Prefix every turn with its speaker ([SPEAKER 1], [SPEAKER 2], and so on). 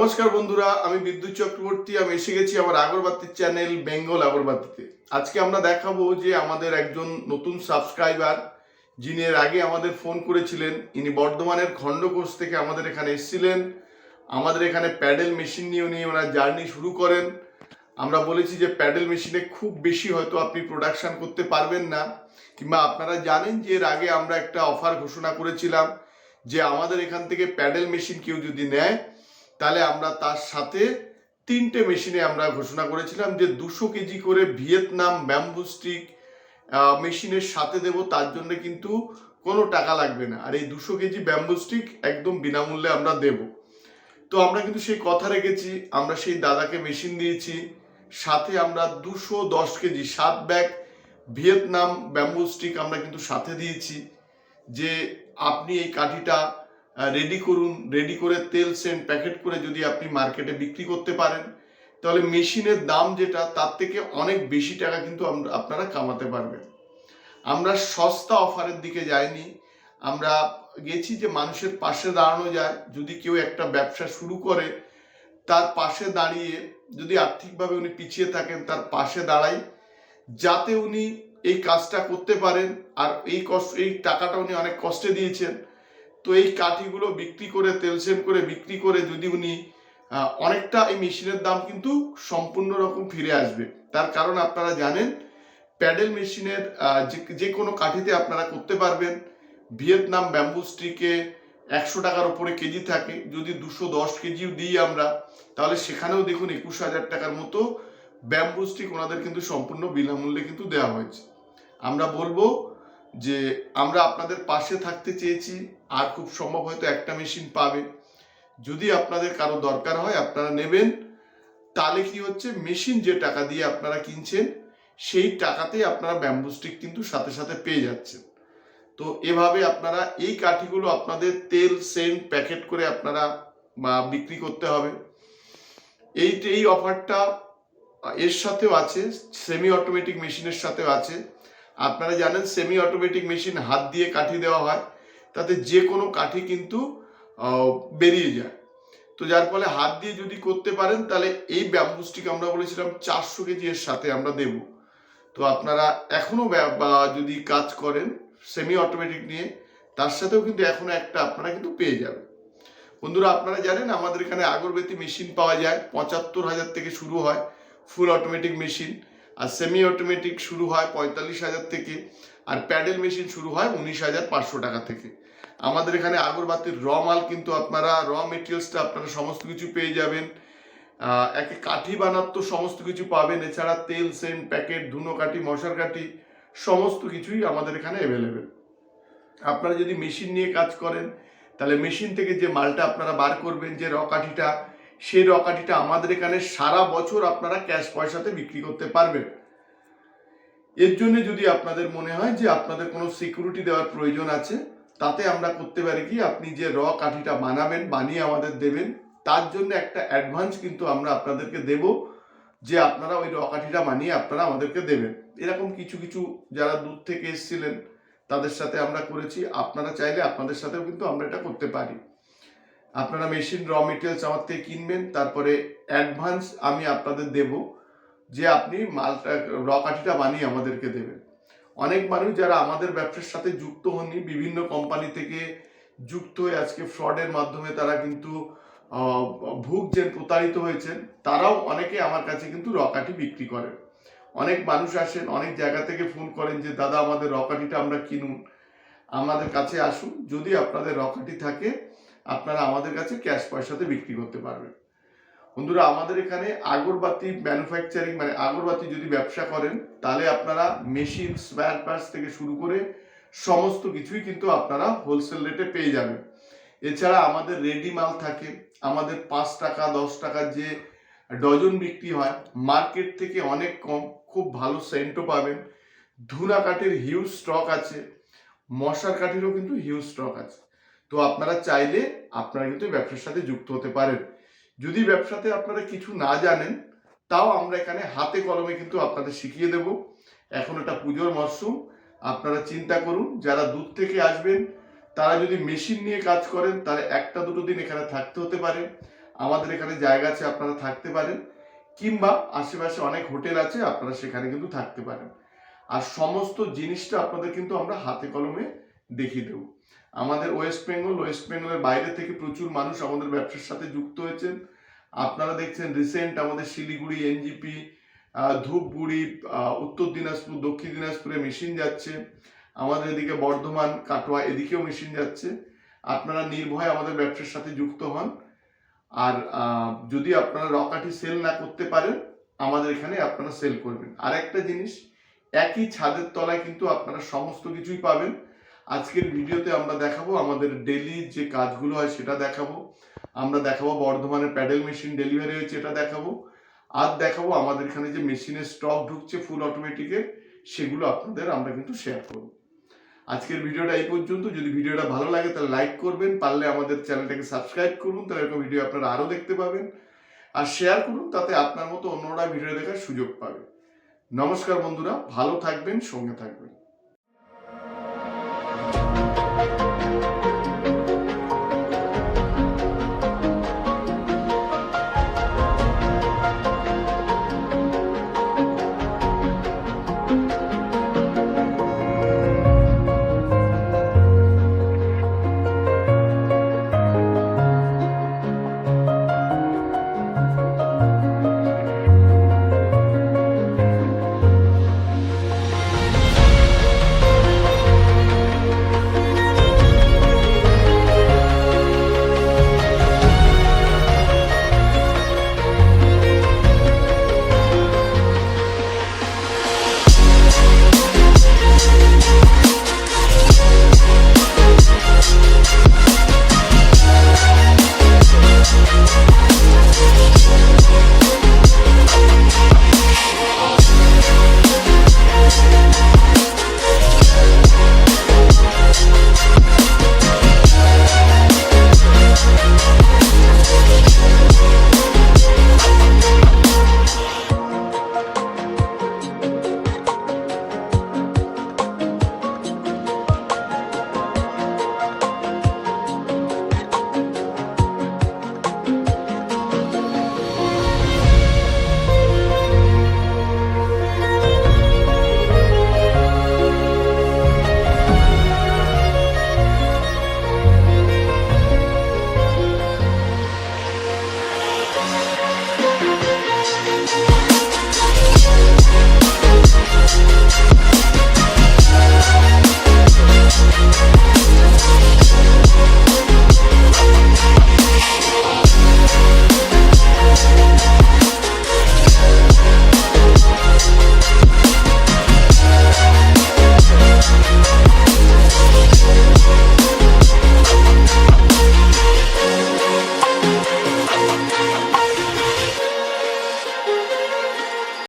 [SPEAKER 1] নমস্কার বন্ধুরা, আমি বিদ্যুৎ চক্রবর্তী, আমি এসে গেছি আমার আগরবাতির চ্যানেল বেঙ্গল আগরবাতিতে। আজকে আমরা দেখাবো যে আমাদের একজন নতুন সাবস্ক্রাইবার, যিনি এর আগে আমাদের ফোন করেছিলেন, ইনি বর্ধমানের খণ্ডকোষ থেকে আমাদের এখানে এসেছিলেন। আমাদের এখানে প্যাডেল মেশিন নিয়ে উনি ওনার জার্নি শুরু করেন। আমরা বলেছি যে প্যাডেল মেশিনে খুব বেশি হয়তো আপনি প্রোডাকশন করতে পারবেন না, কিংবা আপনারা জানেন যে এর আগে আমরা একটা অফার ঘোষণা করেছিলাম যে আমাদের এখান থেকে প্যাডেল মেশিন কেউ যদি নেয় তাহলে আমরা তার সাথে তিনটে মেশিনে আমরা ঘোষণা করেছিলাম যে দুশো কেজি করে ভিয়েতনাম ব্যাম্বু স্টিক মেশিনের সাথে দেব, তার জন্য কিন্তু কোনো টাকা লাগবে না। আর এই দুশো কেজি ব্যাম্বু স্টিক একদম বিনামূল্যে আমরা দেব। তো আমরা কিন্তু সেই কথা রেখেছি, আমরা সেই দাদাকে মেশিন দিয়েছি। সাথে আমরা দুশো দশ কেজি সাত ব্যাগ ভিয়েতনাম ব্যাম্বু স্টিক আমরা কিন্তু সাথে দিয়েছি যে আপনি এই কাঠিটা রেডি করুন রেডি করে তেল সেন্ট প্যাকেট করে যদি আপনি মার্কেটে বিক্রি করতে পারেন, তাহলে মেশিনের দাম যেটা, তার থেকে অনেক বেশি টাকা কিন্তু আপনারা কামাতে পারবেন। আমরা সস্তা অফারের দিকে যাইনি, আমরা গেছি যে মানুষের পাশে দাঁড়ানো যায়, যদি কেউ একটা ব্যবসা শুরু করে, তার পাশে দাঁড়িয়ে যদি আর্থিকভাবে উনি পিছিয়ে থাকেন, তার পাশে দাঁড়াই, যাতে উনি এই কাজটা করতে পারেন, আর এই কষ্ট, এই টাকাটা উনি অনেক কষ্টে দিয়েছেন তো এই কাঠিগুলো বিক্রি করে তেলসেন করে বিক্রি করে যদি উনি অনেকটা এই মেশিনের দাম কিন্তু সম্পূর্ণ রকম ফিরে আসবে। তার কারণ আপনারা জানেন, প্যাডেল মেশিনের যে- কোনো কাঠিতে আপনারা করতে পারবেন। ভিয়েতনাম ব্যাম্বু স্টিকে একশো টাকার উপরে কেজি থাকে, যদি দুশো দশ কেজিও দিই আমরা, তাহলে সেখানেও দেখুন একুশ হাজার টাকার মতো ব্যাম্বু স্টিক ওনাদের কিন্তু সম্পূর্ণ বিনামূল্যে কিন্তু দেওয়া হয়েছে। আমরা বলব যে আমরা আপনাদের পাশে থাকতে চেয়েছি, আর খুব সম্ভব হয়তো একটা মেশিন পাবে। যদি আপনাদের কারও দরকার হয়, আপনারা নেবেন। তাহলে কি হচ্ছে মেশিন যে টাকা দিয়ে আপনারা কিনছেন, সেই টাকাতেই আপনারা ব্যাম্বু স্টিক কিন্তু সাথে সাথে পেয়ে যাচ্ছেন। তো এভাবে আপনারা এই কাঠিগুলো আপনাদের তেল সেন্ট প্যাকেট করে আপনারা বিক্রি করতে হবে। এই এই অফারটা এর সাথেও আছে সেমি অটোমেটিক মেশিনের সাথেও আছে। আপনারা জানেন সেমি অটোমেটিক মেশিন হাত দিয়ে কাঠি দেওয়া হয়, তাতে যে কোনো কাঠি কিন্তু বেরিয়ে যায়। তো যার ফলে হাত দিয়ে যদি করতে পারেন, তাহলে এই ব্যাম্বু আমরা বলেছিলাম চারশো কেজি এর সাথে আমরা দেব। তো আপনারা এখনও ব্যা- বা, যদি কাজ করেন সেমি অটোমেটিক নিয়ে, তার সাথেও কিন্তু এখনও একটা আপনারা কিন্তু পেয়ে যাবেন। বন্ধুরা, আপনারা জানেন আমাদের এখানে আগরবাতি মেশিন পাওয়া যায়, পঁচাত্তর হাজার থেকে শুরু হয় ফুল অটোমেটিক মেশিন আর সেমি অটোমেটিক শুরু হয় পঁয়তাল্লিশ হাজার থেকে, আর প্যাডেল মেশিন শুরু হয় উনিশ হাজার পাঁচশো টাকা থেকে। আমাদের এখানে আগরবাতির র মাল কিন্তু আপনারা, র মেটেরিয়ালসটা আপনারা সমস্ত কিছু পেয়ে যাবেন। একে কাঠি বানার তো সমস্ত কিছু পাবেন, এছাড়া তেল, সেন্ট, প্যাকেট, ধুনো কাঠি, মশার কাঠি, সমস্ত কিছুই আমাদের এখানে অ্যাভেলেবেল আপনারা যদি মেশিন নিয়ে কাজ করেন, তাহলে মেশিন থেকে যে মালটা আপনারা বার করবেন, যে র কাঠিটা সেই র কাঠিটা আমাদের এখানে সারা বছর আপনারা ক্যাশ পয়সাতে বিক্রি করতে পারবেন। এর জন্য যদি আপনাদের মনে হয় যে আপনাদের কোনো সিকিউরিটি দেওয়ার প্রয়োজন আছে, তাতে আমরা করতে পারি কি, আপনি যে র কাঠিটা বানাবেন, বানিয়ে আমাদের দেবেন, তার জন্য একটা অ্যাডভান্স কিন্তু আমরা আপনাদেরকে দেব, যে আপনারা ওই র কাঠিটা বানিয়ে আপনারা আমাদেরকে দেবেন। এরকম কিছু কিছু যারা দূর থেকে এসেছিলেন, তাদের সাথে আমরা করেছি। আপনারা চাইলে আপনাদের সাথেও কিন্তু আমরা এটা করতে পারি। আপনারা মেশিন র মেটেরিয়ালস আমার থেকে কিনবেন, তারপরে অ্যাডভান্স আমি আপনাদের দেব যে আপনি মালটা র কাঠিটা বানিয়ে আমাদেরকে দেবেন। অনেক মানুষ যারা আমাদের ব্যবসার সাথে যুক্ত হননি, বিভিন্ন কোম্পানি থেকে যুক্ত হয়ে আজকে ফ্রডের মাধ্যমে তারা কিন্তু ভুগছেন প্রতারিত হয়েছেন, তারাও অনেকে আমার কাছে কিন্তু রকাঠি বিক্রি করেন। অনেক মানুষ আসেন, অনেক জায়গা থেকে ফোন করেন যে, দাদা, আমাদের রকাঠিটা আমরা কিনুন। আমাদের কাছে আসুন, যদি আপনাদের রকাঠি থাকে আপনারা আমাদের কাছে ক্যাশ পয়সাতে বিক্রি করতে পারবেন। বন্ধুরা, আমাদের এখানে আগরবাতি ম্যানুফ্যাকচারিং মানে আগরবাতি যদি ব্যবসা করেন, তাহলে আপনারা মেশিন স্পেয়ার পার্টস থেকে শুরু করে সমস্ত কিছুই কিন্তু আপনারা হোলসেল রেটে পেয়ে যাবেন। এছাড়া আমাদের রেডি মাল থাকে, আমাদের পাঁচ টাকা, দশ টাকার যে ডজন বিক্রি হয় মার্কেট থেকে অনেক কম, খুব ভালো সেন্টও পাবেন। ধুনা কাঠের হিউজ স্টক আছে, মশার কাঠেরও কিন্তু হিউজ স্টক আছে। তো আপনারা চাইলে আপনারা কিন্তু ব্যবসার সাথে যুক্ত হতে পারেন। যদি ব্যবসাতে আপনারা কিছু না জানেন, তাও আমরা এখানে হাতে কলমে কিন্তু আপনাদের শিখিয়ে দেব। এখন এটা পুজোর মরশুম, আপনারা চিন্তা করুন, যারা দূর থেকে আসবেন, তারা যদি মেশিন নিয়ে কাজ করেন, তাহলে একটা দুটো দিন এখানে থাকতে হতে পারে। আমাদের এখানে জায়গা আছে, আপনারা থাকতে পারেন। কিংবা আশেপাশে অনেক হোটেল আছে, আপনারা সেখানে কিন্তু থাকতে পারেন। আর সমস্ত জিনিসটা আপনাদের কিন্তু আমরা হাতে কলমে দেখিয়ে দেবো। আমাদের ওয়েস্ট বেঙ্গল ওয়েস্ট বেঙ্গলের বাইরে থেকে প্রচুর মানুষ আমাদের ব্যবসার সাথে যুক্ত হয়েছেন। আপনারা দেখছেন রিসেন্ট আমাদের শিলিগুড়ি এনজিপি ধূপগুড়ি উত্তর দিনাজপুর, দক্ষিণ দিনাজপুরে মেশিন যাচ্ছে। আমাদের এদিকে বর্ধমান, কাটোয়া এদিকেও মেশিন যাচ্ছে। আপনারা নির্ভয়ে আমাদের ব্যবসার সাথে যুক্ত হন। আর যদি আপনারা রকাটি সেল না করতে পারেন, আমাদের এখানে আপনারা সেল করবেন। আর একটা জিনিস, একই ছাদের তলায় কিন্তু আপনারা সমস্ত কিছুই পাবেন। আজকের ভিডিওতে আমরা দেখাবো আমাদের ডেলি যে কাজগুলো হয় সেটা দেখাবো। আমরা দেখাবো বর্ধমানের প্যাডেল মেশিন ডেলিভারি হয়েছে এটা দেখাবো। আর দেখাবো আমাদের এখানে যে মেশিনের স্টক ঢুকছে ফুল অটোমেটিকের সেগুলো আপনাদের আমরা কিন্তু শেয়ার করব। আজকের ভিডিওটা এই পর্যন্ত। যদি ভিডিওটা ভালো লাগে তাহলে লাইক করবেন, পারলে আমাদের চ্যানেলটাকে সাবস্ক্রাইব করুন, তাহলে এরকম ভিডিও আপনারা আরও দেখতে পাবেন। আর শেয়ার করুন, তাতে আপনার মতো অন্যরা ভিডিও দেখার সুযোগ পাবে। নমস্কার বন্ধুরা, ভালো থাকবেন, সঙ্গে থাকবেন। Thank you.